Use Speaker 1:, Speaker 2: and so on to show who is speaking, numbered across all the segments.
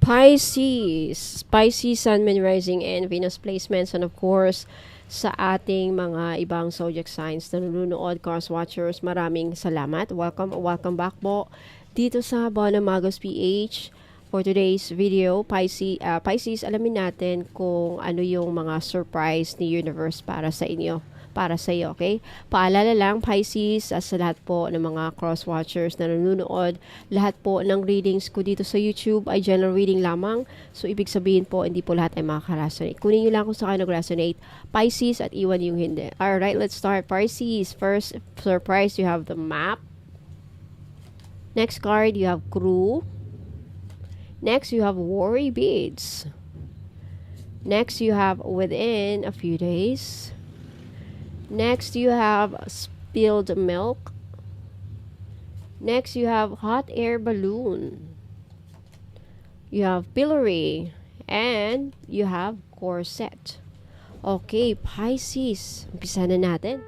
Speaker 1: Pisces. Pisces, Sun, Moon, Rising, and Venus placements. And of course, sa ating mga ibang zodiac signs na nanonood, Cars Watchers, maraming salamat. Welcome, welcome back po dito sa Bono Magos PH. For today's video, Pisces, uh, Pisces, alamin natin kung ano yung mga surprise ni Universe para sa inyo para sa iyo, okay? Paalala lang, Pisces, as sa lahat po ng mga cross-watchers na nanonood, lahat po ng readings ko dito sa YouTube ay general reading lamang. So, ibig sabihin po, hindi po lahat ay makaka-resonate. Kunin nyo lang kung saan nag-resonate, Pisces, at iwan yung hindi. Alright, let's start. Pisces, first surprise, you have the map. Next card, you have crew. Next, you have worry beads. Next, you have within a few days. Next, you have spilled milk. Next, you have hot air balloon. You have pillory. And you have corset. Okay, Pisces. Umpisa na natin.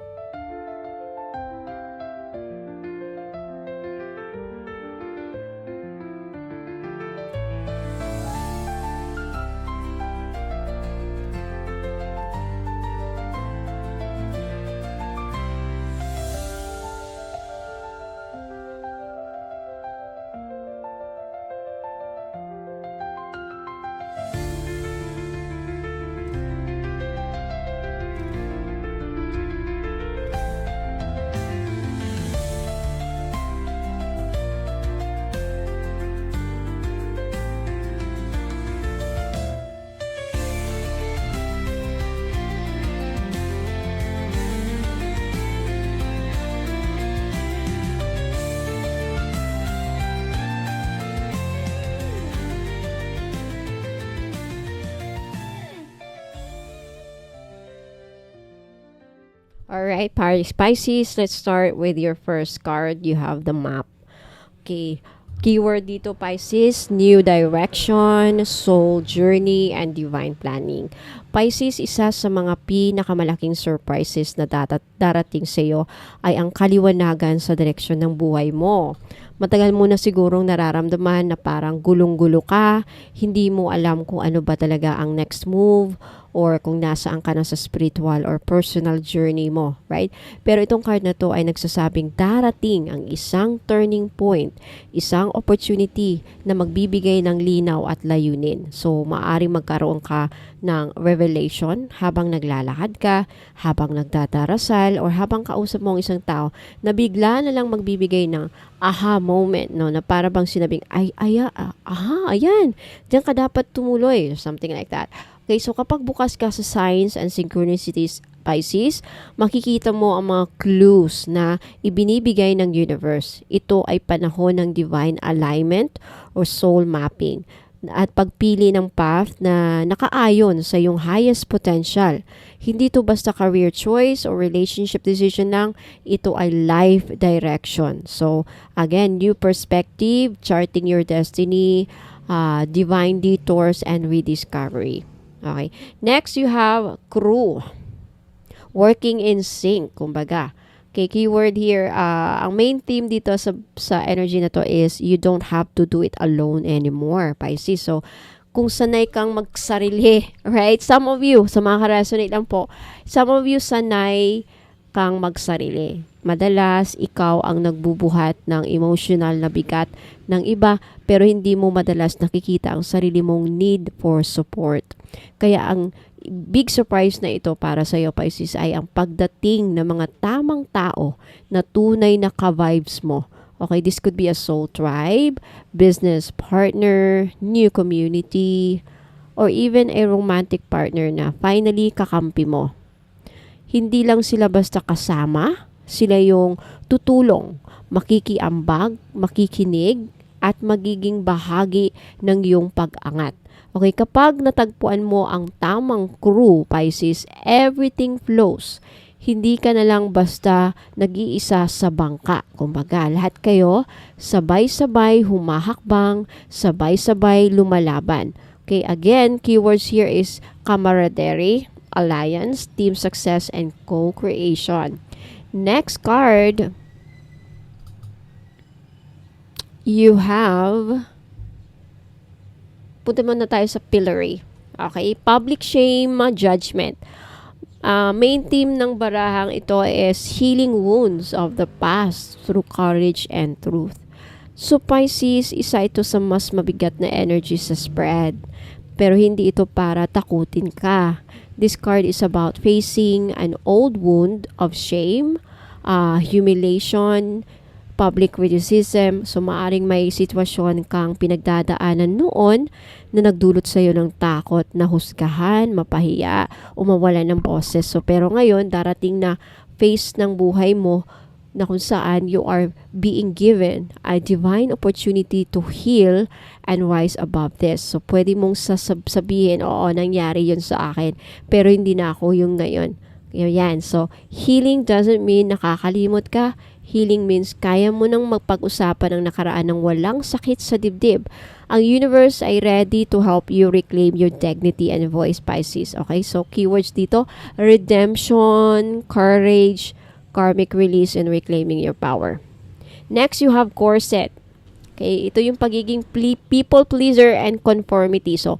Speaker 1: Alright, Pisces, let's start with your first card. You have the map. Okay. Keyword dito, Pisces, new direction, soul journey, and divine planning. Pisces, isa sa mga pinakamalaking surprises na darating sa iyo ay ang kaliwanagan sa direksyon ng buhay mo. Matagal mo na sigurong nararamdaman na parang gulong-gulo ka, hindi mo alam kung ano ba talaga ang next move or kung nasaan ka na sa spiritual or personal journey mo, right? Pero itong card na to ay nagsasabing darating ang isang turning point, isang opportunity na magbibigay ng linaw at layunin. So, maaring magkaroon ka ng revelation habang naglalakad ka, habang nagdadarasal, or habang kausap mo ang isang tao na bigla na lang magbibigay ng aha moment, no? Na para bang sinabing, ay, ay, ah, aha, ayan, diyan ka dapat tumuloy, something like that. Okay, so kapag bukas ka sa signs and synchronicities Pisces, makikita mo ang mga clues na ibinibigay ng universe. Ito ay panahon ng divine alignment or soul mapping at pagpili ng path na nakaayon sa iyong highest potential. Hindi to basta career choice or relationship decision lang, ito ay life direction. So, again, new perspective, charting your destiny, uh, divine detours, and rediscovery. Okay. Next, you have crew. Working in sync, kumbaga. Okay, keyword here, uh, ang main theme dito sa, sa energy na to is you don't have to do it alone anymore, Pisces. So, kung sanay kang magsarili, right? Some of you, sa mga ka-resonate lang po, some of you sanay kang magsarili. Madalas, ikaw ang nagbubuhat ng emotional na bigat ng iba, pero hindi mo madalas nakikita ang sarili mong need for support. Kaya ang big surprise na ito para sa iyo, Pisces, ay ang pagdating ng mga tamang tao na tunay na ka-vibes mo. Okay, this could be a soul tribe, business partner, new community, or even a romantic partner na finally kakampi mo hindi lang sila basta kasama, sila yung tutulong, makikiambag, makikinig, at magiging bahagi ng iyong pag-angat. Okay, kapag natagpuan mo ang tamang crew, Pisces, everything flows. Hindi ka na lang basta nag-iisa sa bangka. Kumbaga, lahat kayo sabay-sabay humahakbang, sabay-sabay lumalaban. Okay, again, keywords here is camaraderie, alliance, team success, and co-creation. Next card, you have punta muna tayo sa pillory. Okay? Public shame, uh, judgment. Uh, main theme ng barahang ito is healing wounds of the past through courage and truth. So Pisces, isa ito sa mas mabigat na energy sa spread. Pero hindi ito para takutin ka. This card is about facing an old wound of shame, uh, humiliation, public criticism. So, maaring may sitwasyon kang pinagdadaanan noon na nagdulot sa iyo ng takot na husgahan, mapahiya, o mawalan ng boses. So, pero ngayon, darating na phase ng buhay mo na kung saan you are being given a divine opportunity to heal and rise above this. So, pwede mong sasabihin, oo, nangyari yun sa akin, pero hindi na ako yung ngayon. Yan. So, healing doesn't mean nakakalimot ka Healing means kaya mo nang magpag-usapan ng nakaraan ng walang sakit sa dibdib. Ang universe ay ready to help you reclaim your dignity and voice, Pisces. Okay, so keywords dito, redemption, courage, karmic release, and reclaiming your power. Next, you have corset. Okay, ito yung pagiging people pleaser and conformity. So,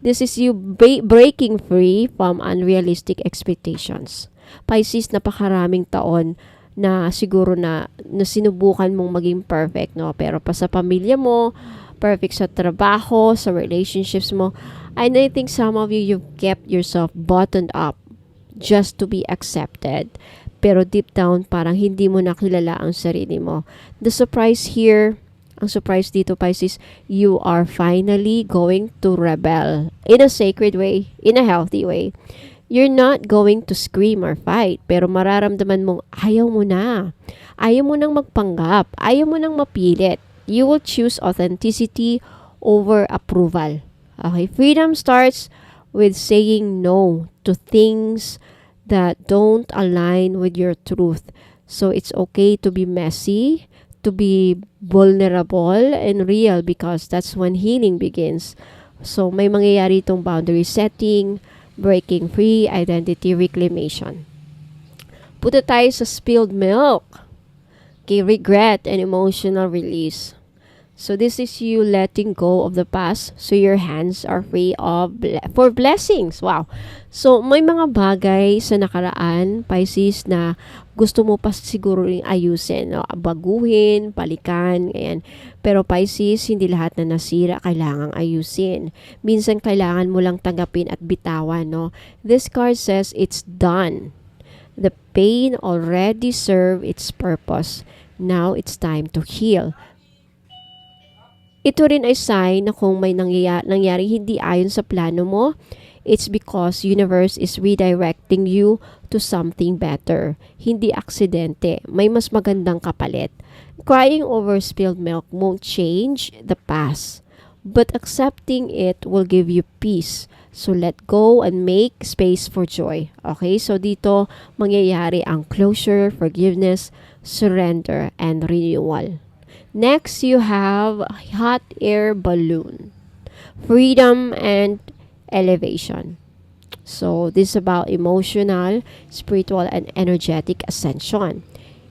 Speaker 1: this is you breaking free from unrealistic expectations. Pisces, napakaraming taon na siguro na, na sinubukan mong maging perfect, no? Pero pa sa pamilya mo, perfect sa trabaho, sa relationships mo. And I think some of you, you've kept yourself buttoned up just to be accepted. Pero deep down, parang hindi mo nakilala ang sarili mo. The surprise here, ang surprise dito, Pisces, you are finally going to rebel in a sacred way, in a healthy way You're not going to scream or fight, pero mararamdaman mong ayaw mo na. Ayaw mo nang magpanggap. Ayaw mo nang mapilit. You will choose authenticity over approval. Okay, freedom starts with saying no to things that don't align with your truth. So it's okay to be messy, to be vulnerable and real because that's when healing begins. So may mangyayari itong boundary setting, breaking free, identity reclamation. Punta tayo sa spilled milk. Okay, regret and emotional release. So this is you letting go of the past so your hands are free of ble- for blessings. Wow. So may mga bagay sa nakaraan, Pisces na gusto mo pa siguro ring ayusin, no? baguhin, palikan, ayan. Pero Pisces, hindi lahat na nasira kailangang ayusin. Minsan kailangan mo lang tanggapin at bitawan, no? This card says it's done. The pain already served its purpose. Now it's time to heal. Ito rin ay sign na kung may nangyayari, nangyari hindi ayon sa plano mo, it's because universe is redirecting you to something better. Hindi aksidente. May mas magandang kapalit. Crying over spilled milk won't change the past, but accepting it will give you peace. So let go and make space for joy. Okay? So dito mangyayari ang closure, forgiveness, surrender, and renewal. Next, you have hot air balloon, freedom and elevation. So, this is about emotional, spiritual, and energetic ascension.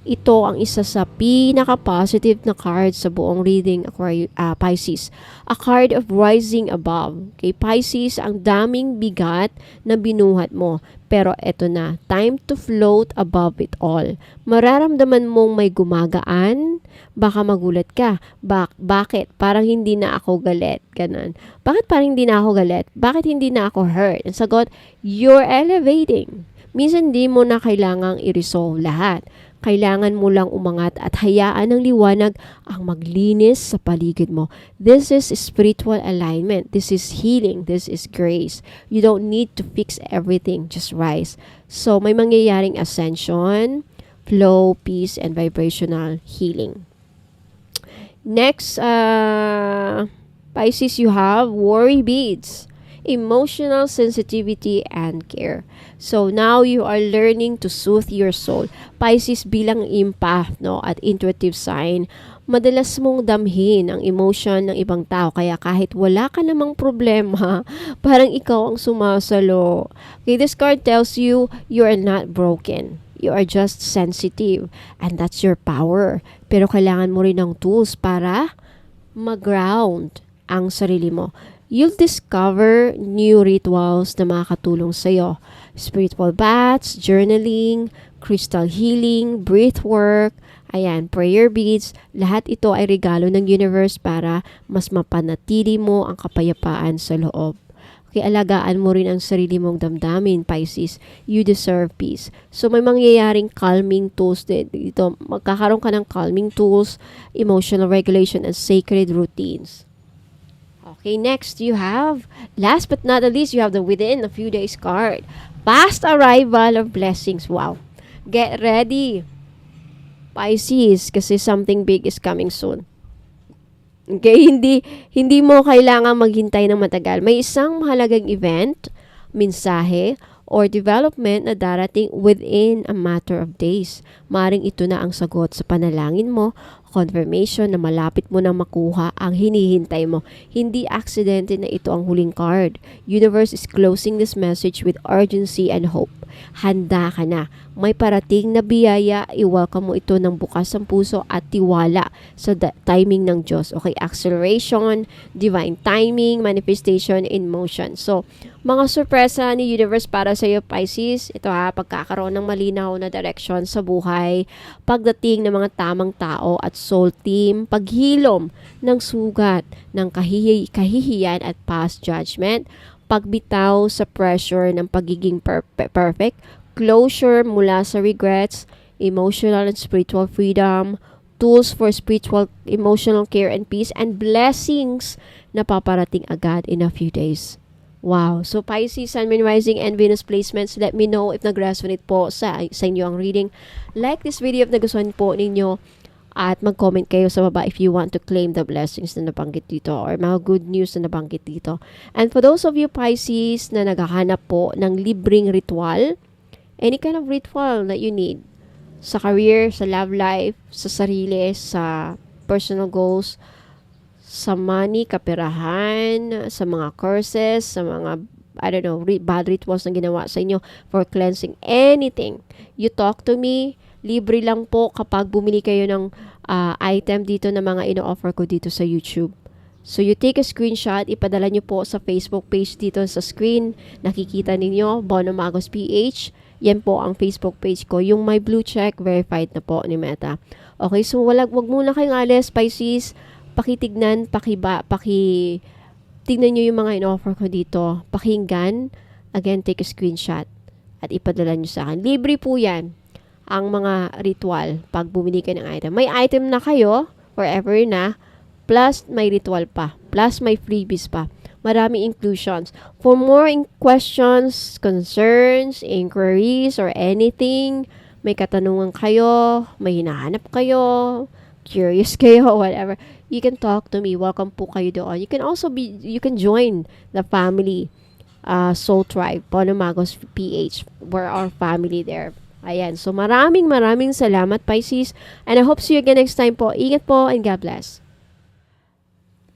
Speaker 1: Ito ang isa sa pinaka-positive na card sa buong reading Aquarius, uh, Pisces. A card of rising above. Kay Pisces, ang daming bigat na binuhat mo. Pero eto na, time to float above it all. Mararamdaman mong may gumagaan, baka magulat ka. Bak bakit? Parang hindi na ako galit. Ganun. Bakit parang hindi na ako galit? Bakit hindi na ako hurt? Ang sagot, you're elevating. Minsan di mo na kailangang i-resolve lahat kailangan mo lang umangat at hayaan ng liwanag ang maglinis sa paligid mo. This is spiritual alignment. This is healing. This is grace. You don't need to fix everything. Just rise. So, may mangyayaring ascension, flow, peace, and vibrational healing. Next, uh, Pisces, you have worry beads emotional sensitivity and care. So now you are learning to soothe your soul. Pisces bilang empath no at intuitive sign, madalas mong damhin ang emotion ng ibang tao kaya kahit wala ka namang problema, parang ikaw ang sumasalo. Okay, this card tells you you are not broken. You are just sensitive and that's your power. Pero kailangan mo rin ng tools para mag-ground ang sarili mo you'll discover new rituals na makakatulong sa'yo. Spiritual baths, journaling, crystal healing, breath work, ayan, prayer beads, lahat ito ay regalo ng universe para mas mapanatili mo ang kapayapaan sa loob. Kaya alagaan mo rin ang sarili mong damdamin, Pisces. You deserve peace. So, may mangyayaring calming tools. Dito, magkakaroon ka ng calming tools, emotional regulation, and sacred routines. Okay, next you have, last but not the least, you have the within a few days card. Fast arrival of blessings. Wow. Get ready. Pisces, kasi something big is coming soon. Okay, hindi hindi mo kailangan maghintay ng matagal. May isang mahalagang event, mensahe, or development na darating within a matter of days. Maring ito na ang sagot sa panalangin mo, confirmation na malapit mo na makuha ang hinihintay mo. Hindi aksidente na ito ang huling card. Universe is closing this message with urgency and hope. Handa ka na. May parating na biyaya, i-welcome mo ito ng bukas ang puso at tiwala sa timing ng Diyos. Okay, acceleration, divine timing, manifestation in motion. So, mga sorpresa ni Universe para sa iyo, Pisces. Ito ha, pagkakaroon ng malinaw na direction sa buhay, pagdating ng mga tamang tao at soul team, paghilom ng sugat, ng kahihi- kahihiyan at past judgment, pagbitaw sa pressure ng pagiging per- perfect, closure mula sa regrets, emotional and spiritual freedom, tools for spiritual, emotional care and peace, and blessings na paparating agad in a few days. Wow. So, Pisces, Sun, Moon, Rising, and Venus placements, let me know if nag-resonate po sa, sa inyo ang reading. Like this video if nagustuhan po ninyo at mag-comment kayo sa baba if you want to claim the blessings na nabanggit dito or mga good news na nabanggit dito. And for those of you Pisces na naghahanap po ng libreng ritual, any kind of ritual that you need sa career, sa love life, sa sarili, sa personal goals, sa money, kaperahan, sa mga curses, sa mga I don't know, bad rituals na ginawa sa inyo for cleansing anything. You talk to me, libre lang po kapag bumili kayo ng uh, item dito na mga ino-offer ko dito sa YouTube. So you take a screenshot, ipadala nyo po sa Facebook page dito sa screen. Nakikita ninyo, Bono Magos PH. Yan po ang Facebook page ko. Yung my blue check, verified na po ni Meta. Okay, so wala, wag muna kayong alis, Pisces. Pakitignan, pakiba, paki... Tingnan nyo yung mga in-offer ko dito. Pakinggan. Again, take a screenshot. At ipadala nyo sa akin. Libre po yan ang mga ritual pag bumili kayo ng item. May item na kayo, forever na, plus may ritual pa, plus may freebies pa. Marami inclusions. For more in questions, concerns, inquiries, or anything, may katanungan kayo, may hinahanap kayo, curious kayo, whatever, you can talk to me. Welcome po kayo doon. You can also be, you can join the family uh, Soul Tribe, Ponomagos PH. We're our family there. Ayan. So, maraming maraming salamat, Pisces. And I hope see you again next time po. Ingat po and God bless.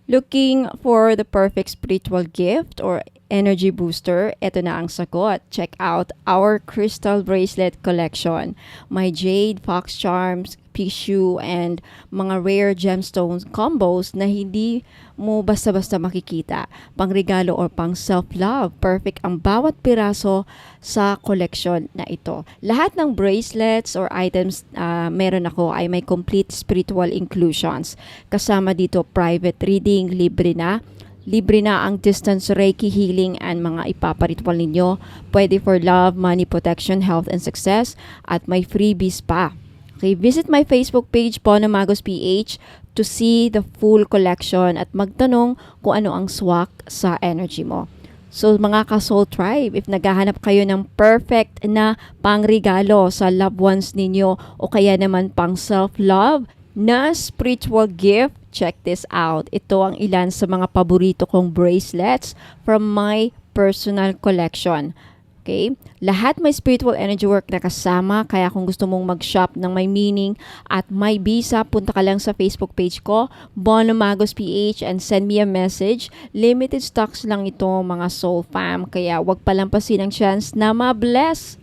Speaker 2: Looking for the perfect spiritual gift or energy booster, ito na ang sagot. Check out our crystal bracelet collection. My jade, fox charms, tissue, and mga rare gemstones combos na hindi mo basta-basta makikita. Pangregalo or pang self-love. Perfect ang bawat piraso sa collection na ito. Lahat ng bracelets or items uh, meron ako ay may complete spiritual inclusions. Kasama dito private reading, libre na, Libre na ang distance Reiki healing and mga ipaparitual ninyo. Pwede for love, money, protection, health, and success. At may freebies pa. Okay, visit my Facebook page po na Magos PH to see the full collection at magtanong kung ano ang swak sa energy mo. So mga ka-soul tribe, if naghahanap kayo ng perfect na pangregalo sa loved ones ninyo o kaya naman pang self-love na spiritual gift, check this out. Ito ang ilan sa mga paborito kong bracelets from my personal collection. Okay? Lahat may spiritual energy work na kasama, kaya kung gusto mong mag-shop ng may meaning at may visa, punta ka lang sa Facebook page ko, Bono Magos PH, and send me a message. Limited stocks lang ito, mga soul fam, kaya wag palampasin ang chance na ma-bless.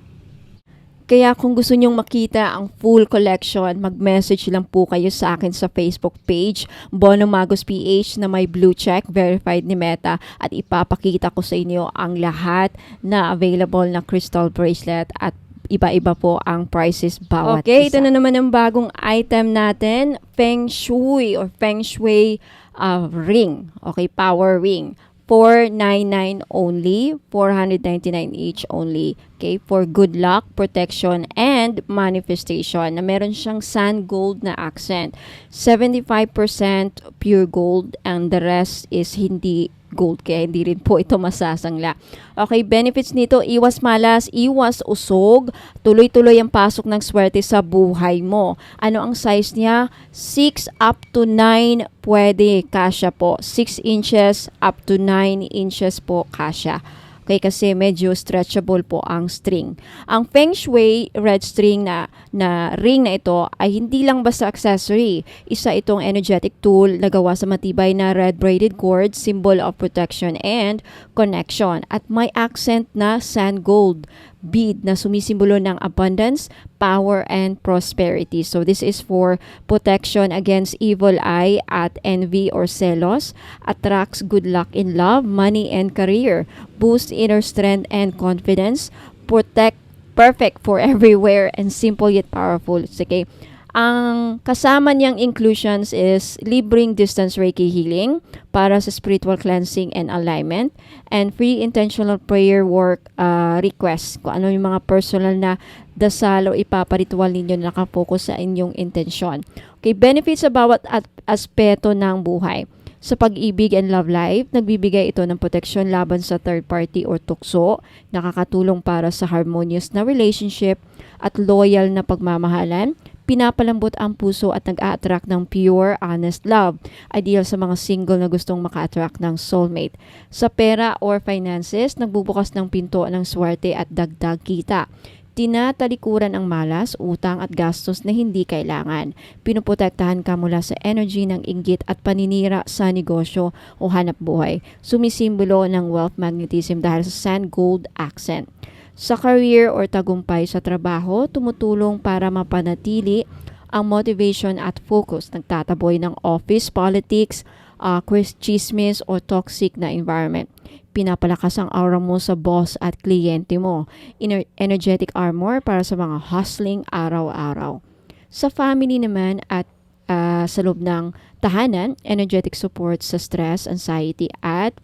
Speaker 2: Kaya kung gusto nyong makita ang full collection, mag-message lang po kayo sa akin sa Facebook page, Bono Magos PH na may blue check, verified ni Meta at ipapakita ko sa inyo ang lahat na available na crystal bracelet at iba-iba po ang prices bawat
Speaker 1: Okay,
Speaker 2: isa. ito na naman ang bagong item natin, Feng Shui or Feng Shui uh, ring. Okay, power ring. 499 only, 499 each only. Okay, for good luck, protection, and manifestation na meron siyang sand gold na accent. 75% pure gold and the rest is hindi gold kaya hindi rin po ito masasangla. Okay, benefits nito, iwas malas, iwas usog, tuloy-tuloy ang pasok ng swerte sa buhay mo. Ano ang size niya? 6 up to 9 pwede, kasya po. 6 inches up to 9 inches po kasya. Okay, kasi medyo stretchable po ang string. Ang Feng Shui red string na, na ring na ito ay hindi lang basta accessory. Isa itong energetic tool na gawa sa matibay na red braided cord, symbol of protection and connection. At may accent na sand gold bead na sumisimbolo ng abundance, power, and prosperity. So this is for protection against evil eye at envy or celos, attracts good luck in love, money, and career, boosts inner strength and confidence, protect perfect for everywhere and simple yet powerful. Okay. Ang kasama niyang inclusions is libreng distance Reiki healing para sa spiritual cleansing and alignment and free intentional prayer work uh, requests kung ano yung mga personal na dasal o ipaparitual ninyo na nakapokus sa inyong intensyon. Okay, benefits sa bawat at aspeto ng buhay. Sa pag-ibig and love life, nagbibigay ito ng proteksyon laban sa third party or tukso, nakakatulong para sa harmonious na relationship at loyal na pagmamahalan, pinapalambot ang puso at nag-a-attract ng pure, honest love. Ideal sa mga single na gustong maka-attract ng soulmate. Sa pera or finances, nagbubukas ng pinto ng swerte at dagdag kita. Tinatalikuran ang malas, utang at gastos na hindi kailangan. Pinuprotektahan ka mula sa energy ng inggit at paninira sa negosyo o hanap buhay. Sumisimbolo ng wealth magnetism dahil sa sand gold accent. Sa career or tagumpay sa trabaho, tumutulong para mapanatili ang motivation at focus. Nagtataboy ng office politics, uh, chismis o toxic na environment. Pinapalakas ang aura mo sa boss at kliyente mo. Ener- energetic armor para sa mga hustling araw-araw. Sa family naman at uh, sa loob ng tahanan, energetic support sa stress, anxiety at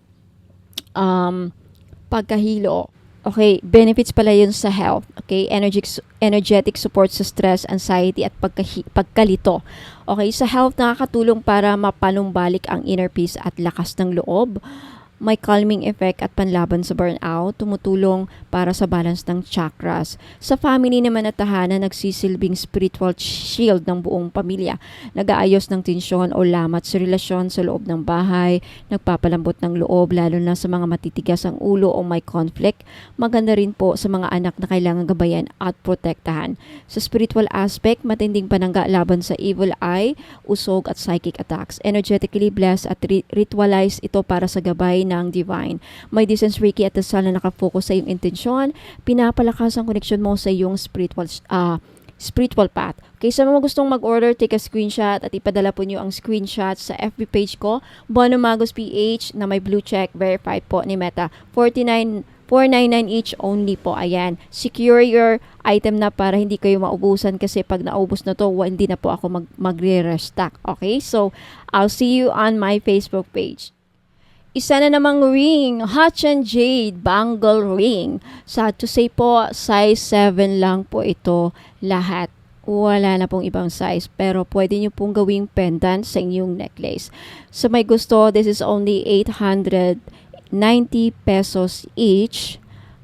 Speaker 2: um, pagkahilo Okay, benefits pala yun sa health. Okay, energetic, energetic support sa stress, anxiety at pagkahi, pagkalito. Okay, sa health nakakatulong para mapanumbalik ang inner peace at lakas ng loob may calming effect at panlaban sa burnout, tumutulong para sa balance ng chakras. Sa family naman at tahanan, nagsisilbing spiritual shield ng buong pamilya. Nag-aayos ng tensyon o lamat sa relasyon sa loob ng bahay, nagpapalambot ng loob lalo na sa mga matitigas ang ulo o may conflict. Maganda rin po sa mga anak na kailangan gabayan at protektahan. Sa spiritual aspect, matinding panangga laban sa evil eye, usog at psychic attacks. Energetically blessed at ritualize ito para sa gabay ng divine. May distance Reiki at dasal na nakafocus sa iyong intensyon, pinapalakas ang connection mo sa iyong spiritual uh, spiritual path. Okay, sa mga gustong mag-order, take a screenshot at ipadala po niyo ang screenshot sa FB page ko, Bono Magos PH na may blue check, verified po ni Meta. 49 499 each only po. Ayan. Secure your item na para hindi kayo maubusan kasi pag naubos na to, hindi na po ako mag magre-restock. Okay? So, I'll see you on my Facebook page. Isa na namang ring, Hachan Jade Bangle Ring. Sad to say po, size 7 lang po ito lahat. Wala na pong ibang size pero pwede nyo pong gawing pendant sa inyong necklace. So, may gusto, this is only 890 pesos each.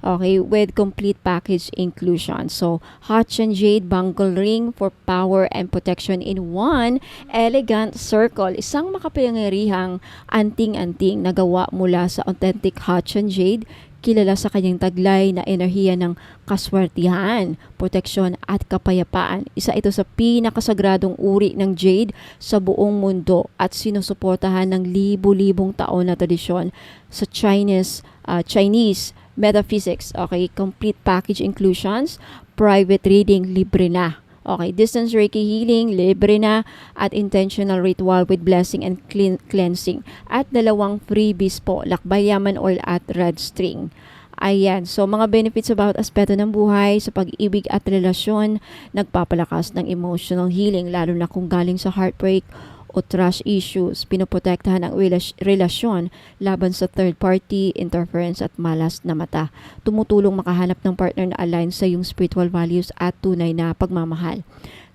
Speaker 2: Okay, with complete package inclusion. So, Hachan Jade Bangle Ring for power and protection in one elegant circle. Isang makapangyarihang anting-anting na gawa mula sa authentic Hachan Jade kilala sa kanyang taglay na enerhiya ng kaswertihan, proteksyon at kapayapaan. Isa ito sa pinakasagradong uri ng jade sa buong mundo at sinusuportahan ng libu-libong taon na tradisyon sa Chinese, uh, Chinese Metaphysics, okay, complete package inclusions, private reading, libre na. Okay, distance Reiki healing, libre na, at intentional ritual with blessing and clean, cleansing. At dalawang freebies po, lakbay yaman oil at red string. Ayan, so mga benefits about aspeto ng buhay sa pag-ibig at relasyon, nagpapalakas ng emotional healing, lalo na kung galing sa heartbreak o trust issues, pinoprotektahan ang relas- relasyon laban sa third party, interference at malas na mata. Tumutulong makahanap ng partner na align sa iyong spiritual values at tunay na pagmamahal.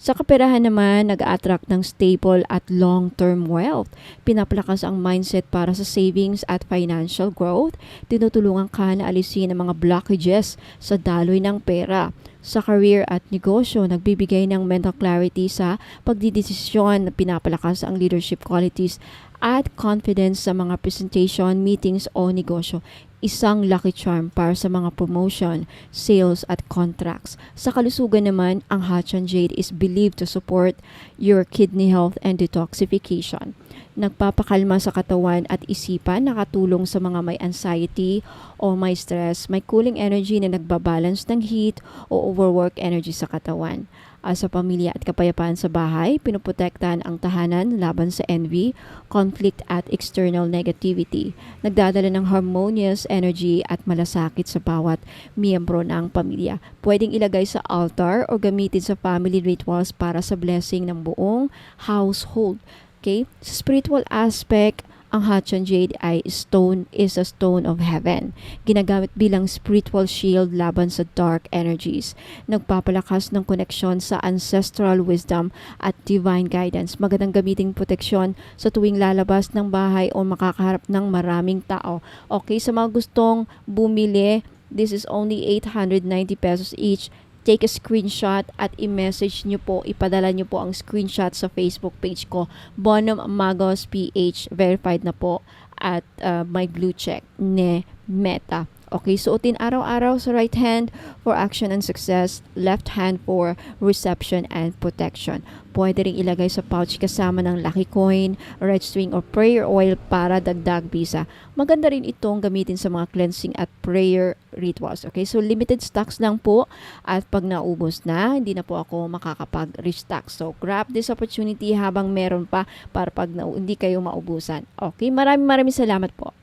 Speaker 2: Sa kaperahan naman, nag-attract ng stable at long-term wealth. Pinapalakas ang mindset para sa savings at financial growth. Tinutulungan ka na alisin ang mga blockages sa daloy ng pera. Sa career at negosyo, nagbibigay ng mental clarity sa pagdidesisyon, pinapalakas ang leadership qualities at confidence sa mga presentation, meetings o negosyo isang lucky charm para sa mga promotion, sales at contracts. Sa kalusugan naman, ang Hachan Jade is believed to support your kidney health and detoxification. Nagpapakalma sa katawan at isipan, nakatulong sa mga may anxiety o may stress, may cooling energy na nagbabalance ng heat o overwork energy sa katawan uh, sa pamilya at kapayapaan sa bahay, pinoprotektahan ang tahanan laban sa envy, conflict at external negativity. Nagdadala ng harmonious energy at malasakit sa bawat miyembro ng pamilya. Pwedeng ilagay sa altar o gamitin sa family rituals para sa blessing ng buong household. Okay? Sa spiritual aspect, ang Hachan Jade ay stone is a stone of heaven. Ginagamit bilang spiritual shield laban sa dark energies. Nagpapalakas ng koneksyon sa ancestral wisdom at divine guidance. Magandang gamitin proteksyon sa tuwing lalabas ng bahay o makakaharap ng maraming tao. Okay, sa mga gustong bumili, this is only 890 pesos each take a screenshot at i-message nyo po, ipadala nyo po ang screenshot sa Facebook page ko, Bonum Magos PH, verified na po at uh, may blue check ne Meta. Okay, suotin araw-araw sa right hand for action and success, left hand for reception and protection. Pwede rin ilagay sa pouch kasama ng lucky coin, red string or prayer oil para dagdag bisa. Maganda rin itong gamitin sa mga cleansing at prayer rituals. Okay, so limited stocks lang po at pag naubos na, hindi na po ako makakapag-restock. So grab this opportunity habang meron pa para pag na, hindi kayo maubusan. Okay, maraming maraming salamat po.